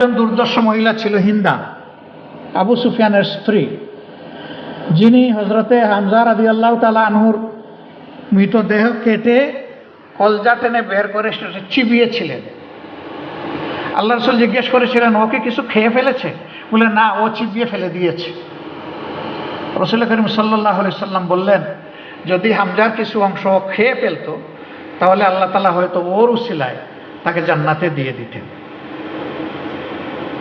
একজন দুর্দর্শ মহিলা ছিল হিন্দা, আবু সুফিয়ানের স্ত্রী। যিনি হজরতে হামজা রাদি আল্লাহ তালা আনহুর মৃতদেহ কেটে কলজা টেনে বের করে চিবিয়েছিলেন। আল্লাহ রসুল জিজ্ঞেস করেছিলেন ওকে কিছু খেয়ে ফেলেছে? বলে, না, ও চিবিয়ে ফেলে দিয়েছে। রসুল করিম সাল্লাহ সাল্লাম বললেন, যদি হামজার কিছু অংশ খেয়ে ফেলতো, তাহলে আল্লাহ তালা হয়তো ওর উসিলায় তাকে জান্নাতে দিয়ে দিতেন।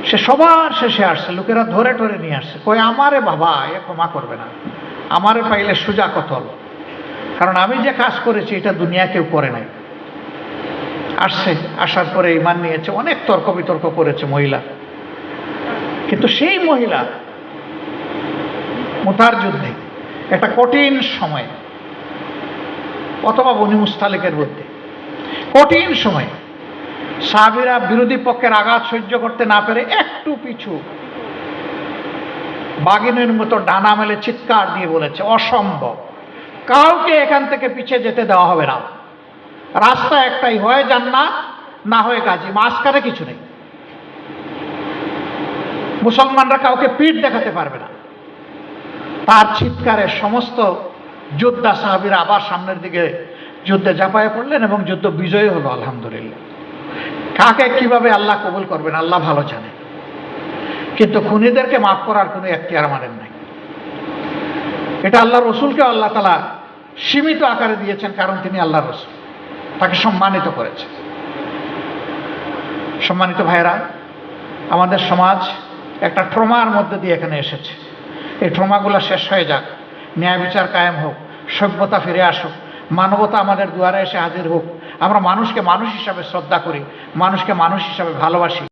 সে সবার শেষে আসছে, লোকেরা ধরে টরে নিয়ে আসছে। কই আমারে বাবা, এ ক্ষমা করবে না। আমারে পাইলে সোজা কতল? কারণ আমি যে কাজ করেছি, এটা দুনিয়া কেউ করে নাই। আসছে, আসার পরে ইমান নিয়েছে, অনেক তর্ক বিতর্ক করেছে মহিলা। কিন্তু সেই মহিলা মোতার যুদ্ধে, একটা কঠিন সময়, অথবা বনি মুস্তালিকের মধ্যে, কঠিন সময় সাহাবিরা বিরোধী পক্ষের আঘাত সহ্য করতে না পেরে একটু পিছু। বাগিনের মতো ডানা মেলে চিৎকার দিয়ে বলেছে, অসম্ভব। কাউকে এখান থেকে পিছিয়ে যেতে দেওয়া হবে না। রাস্তা একটাই হয় জান্নাত, না হয়ে গাজী। মাঝখানে কিছু নেই। মুসলমানরা কাউকে পিঠ দেখাতে পারবে না। তার চিৎকারে সমস্ত যোদ্ধা সাহাবিরা আবার সামনের দিকে যুদ্ধে ঝাঁপায় পড়লেন এবং যুদ্ধ বিজয়ী হলো, আলহামদুলিল্লাহ। কাকে কীভাবে আল্লাহ কবুল করবেন, আল্লাহ ভালো জানে। কিন্তু খুনিদেরকে মাফ করার কোনো এখতিয়ার মানেন নাই। এটা আল্লাহ রসুলকে আল্লাহ তালা সীমিত আকারে দিয়েছেন, কারণ তিনি আল্লাহ রসুল। তাকে সম্মানিত করেছেন। সম্মানিত ভাইরা আমাদের সমাজ একটা ট্রমার মধ্যে দিয়ে এখানে এসেছে। এই ট্রমাগুলো শেষ হয়ে যাক, ন্যায় বিচার কায়েম হোক, সভ্যতা ফিরে আসুক, মানবতা আমাদের দুয়ারে এসে হাজির হোক। আমরা মানুষকে মানুষ হিসাবে শ্রদ্ধা করি মানুষকে মানুষ হিসাবে ভালোবাসি।